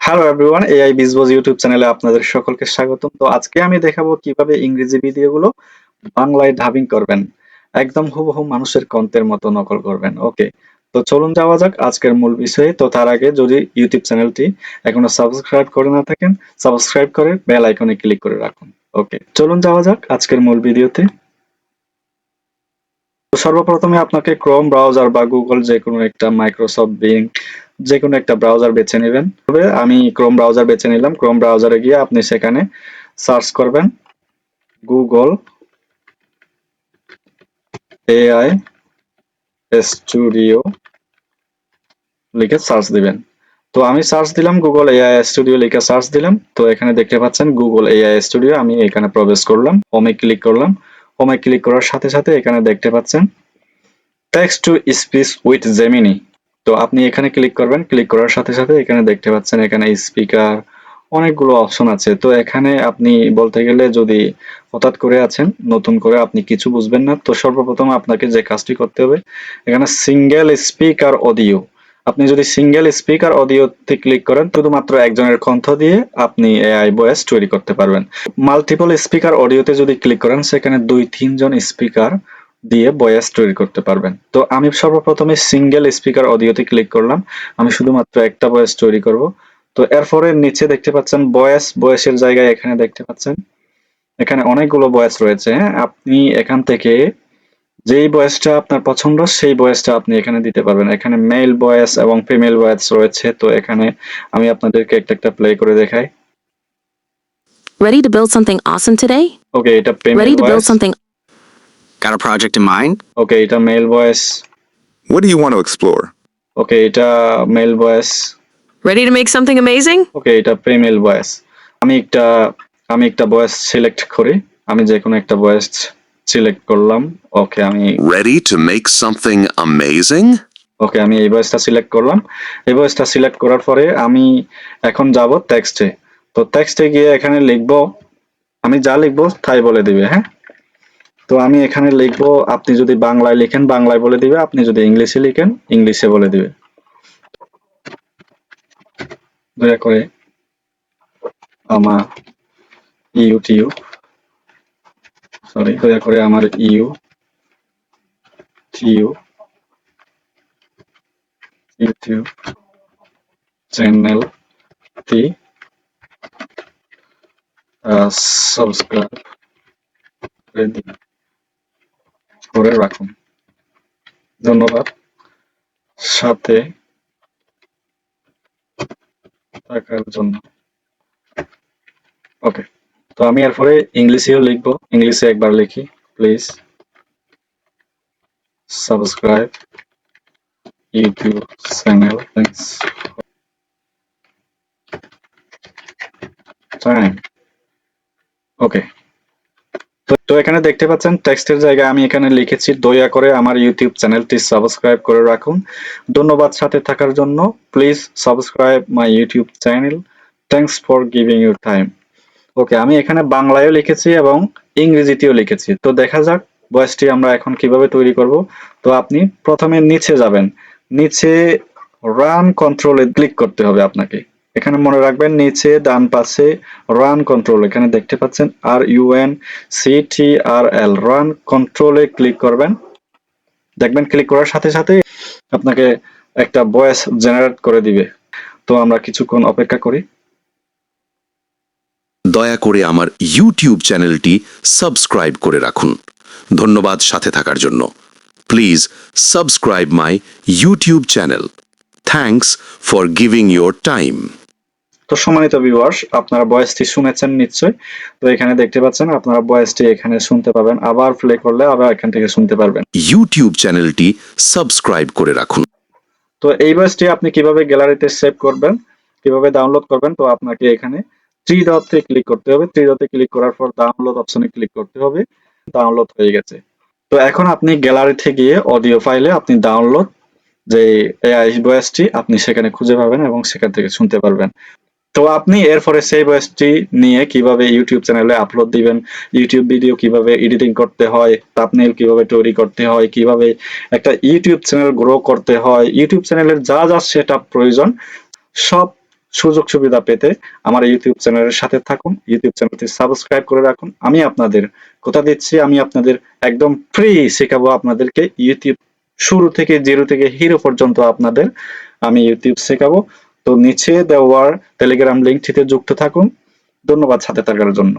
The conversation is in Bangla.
হ্যালো এভরিওয়ান এআই বিজবোজ ইউটিউব চ্যানেলে আপনাদের সকলকে স্বাগতম। তো আজকে আমি দেখাবো কীভাবে ইংরেজি ভিডিওগুলো বাংলায় ডাবিং করবেন। একদম হুবহু মানুষের কন্তের মতো নকল করবেন। ওকে তো চলুন যাওয়া যাক আজকের মূল বিষয়ে। তো তার আগে যদি ইউটিউব চ্যানেলটি এখনও সাবস্ক্রাইব করে না থাকেন সাবস্ক্রাইব করে বেল আইকনে ক্লিক করে রাখুন। ওকে চলুন যাওয়া যাক আজকের মূল ভিডিওতে। সর্বপ্রথমে আপনাকে ক্রোম ব্রাউজার বা গুগল যে কোনো একটা মাইক্রোসফট বিং যে কোনো একটা ব্রাউজার বেছে নেবেন। তবে আমি ক্রোম ব্রাউজার বেছে নিলাম। ক্রোম ব্রাউজারে গিয়ে আপনি সেখানে সার্চ করবেন। গুগল এআই স্টুডিও লিখে সার্চ দিবেন। তো আমি সার্চ দিলাম গুগল এআই স্টুডিও লিখে সার্চ দিলাম। তো এখানে দেখতে পাচ্ছেন গুগল এআই স্টুডিও আমি এখানে প্রবেশ করলাম হোমে ক্লিক করলাম। হোমে ক্লিক করার সাথে সাথে এখানে দেখতে পাচ্ছেন text to speech with Gemini তো আপনি এখানে ক্লিক করবেন ক্লিক করার সাথে সাথে এখানে দেখতে পাচ্ছেন এখানে স্পিকার অনেকগুলো অপশন আছে। তো এখানে আপনি বলতে গেলে যদি হঠাৎ করে আছেন, নতুন করে আপনি কিছু বুঝবেন না, তো সর্বপ্রথম আপনাকে যে কাজটি করতে হবে, এখানে সিঙ্গেল স্পিকার অডিও আপনি যদি সিঙ্গেল স্পিকার অডিওতে ক্লিক করেন, শুধুমাত্র একজনের কণ্ঠ দিয়ে আপনি এআই ভয়েস তৈরি করতে পারবেন। মাল্টিপল স্পিকার অডিওতে যদি ক্লিক করেন, সেখানে দুই তিনজন স্পিকার দিয়ে ভয়েস তৈরি করতে পারবেন। তো আমি সর্বপ্রথমে সিঙ্গেল স্পিকার অডিওতে ক্লিক করলাম। আমি শুধুমাত্র একটা ভয়েস তৈরি করব। তো এরপরে নিচে দেখতে পাচ্ছেন ভয়েস ভয়েসের জায়গায় এখানে দেখতে পাচ্ছেন। এখানে অনেকগুলো ভয়েস রয়েছে হ্যাঁ? আপনি এখান থেকে যেই ভয়েসটা আপনার পছন্দ সেই ভয়েসটা আপনি এখানে দিতে পারবেন। এখানে মেল ভয়েস এবং ফিমেল ভয়েস রয়েছে। তো এখানে আমি আপনাদেরকে একটা একটা প্লে করে দেখাই। Ready to build something awesome today? ওকে এটা Ready to build something Got a project in mind? Okay এটা male voice What do you want to explore? Okay এটা male voice Ready to make something amazing? Okay এটা ফিমেল ভয়েস আমি একটা আমি একটা ভয়েস সিলেক্ট করি। আমি যে কোনো একটা ভয়েস সিলেক্ট করলাম। ওকে আমি Ready to make something amazing? Okay আমি এই ভয়েসটা সিলেক্ট করলাম। এই ভয়েসটা সিলেক্ট করার পরে আমি এখন যাব টেক্সটে তো টেক্সটে গিয়ে এখানে লিখব। আমি যা লিখব তাই বলে দিবে হ্যাঁ? তো আমি এখানে লিখব, আপনি যদি বাংলায় লিখেন, বাংলায় বলে দিবে, আপনি যদি ইংলিশে লিখেন, ইংলিশে বলে দিবে। দয়া করে আমার ইউটিউব সরি দয়া করে আমার ইউ, টিউ, ইউটিউব চ্যানেলটি সাবস্ক্রাইব করে দিন। করে রাখুন। ধন্যবাদ। সাথে থাকার জন্য। ওকে তো আমি এরপরে ইংলিশেও লিখব। ইংলিশে একবার লিখি please subscribe YouTube channel thanks time okay তো এখানে দেখতে পাচ্ছেন, টেক্সটের জায়গায় আমি এখানে লিখেছি, দয়া করে আমার ইউটিউব চ্যানেলটি সাবস্ক্রাইব করে রাখুন। ধন্যবাদ সাথে থাকার জন্য। Please subscribe my YouTube channel thanks for giving your time okay আমি এখানে বাংলায়ও লিখেছি এবং ইংরেজিতেও লিখেছি। তো দেখা যাক ভয়েসটি আমরা এখন কীভাবে তৈরি করব। তো আপনি প্রথমে নিচে যাবেন। নিচে রান কন্ট্রোলে ক্লিক করতে হবে আপনাকে। এখানে মনে রাখবেন, নিচে, ডান পাশে রান কন্ট্রোল এখানে দেখতে পাচ্ছেন R U N C T R L run কন্ট্রোলে ক্লিক করবেন। দেখবেন ক্লিক করার সাথে সাথে আপনাকে একটা ভয়েস জেনারেট করে দিবে। তো আমরা কিছুক্ষণ অপেক্ষা করি। দয়া করে আমার ইউটিউব চ্যানেলটি সাবস্ক্রাইব করে রাখুন। ধন্যবাদ সাথে থাকার জন্য। Please subscribe my YouTube channel. Thanks for giving your time. তো সম্মানিত ভিউয়ার্স আপনারা ভয়েসটি শুনেছেন নিশ্চয়ই। তো এখানে দেখতে পাচ্ছেন আপনারা ভয়েসটি এখানে শুনতে পাবেন আবার প্লে করলে আবার এখান থেকে শুনতে পারবেন। ইউটিউব চ্যানেলটি সাবস্ক্রাইব করে রাখুন। তো এই ভয়েসটি আপনি কীভাবে গ্যালারিতে সেভ করবেন কীভাবে ডাউনলোড করবেন তো আপনাকে এখানে থ্রি ডটে ক্লিক করতে হবে। থ্রি ডটে ক্লিক করার পর ডাউনলোড অপশনে ক্লিক করতে হবে। ডাউনলোড হয়ে গেছে। তো এখন আপনি গ্যালারিতে গিয়ে অডিও ফাইলে আপনি ডাউনলোড যে এআই ভয়েসটি আপনি সেখানে খুঁজে পাবেন এবং সেখান থেকে শুনতে পারবেন। তো আপনি এরপরে সেভ ওয়েসটি নিয়ে কীভাবে ইউটিউব চ্যানেলে আপলোড দিবেন ইউটিউব ভিডিও কীভাবে এডিটিং করতে হয় আপনি কীভাবে তৈরি করতে হয়, কীভাবে একটা ইউটিউব চ্যানেল গ্রো করতে হয় ইউটিউব চ্যানেলের যা যা সেট প্রয়োজন, সব সুযোগ সুবিধা পেতে আমার ইউটিউব চ্যানেলের সাথে থাকুন ইউটিউব চ্যানেলটি সাবস্ক্রাইব করে রাখুন। আমি আপনাদের, কথা দিচ্ছি, আমি আপনাদের একদম ফ্রি শেখাবো আপনাদেরকে ইউটিউব শুরু থেকে জিরো থেকে হিরো পর্যন্ত আপনাদের আমি ইউটিউব শেখাবো। তো নিচে দেওয়ার টেলিগ্রাম লিঙ্কটিতে যুক্ত থাকুন। ধন্যবাদ সাথে থাকার জন্য।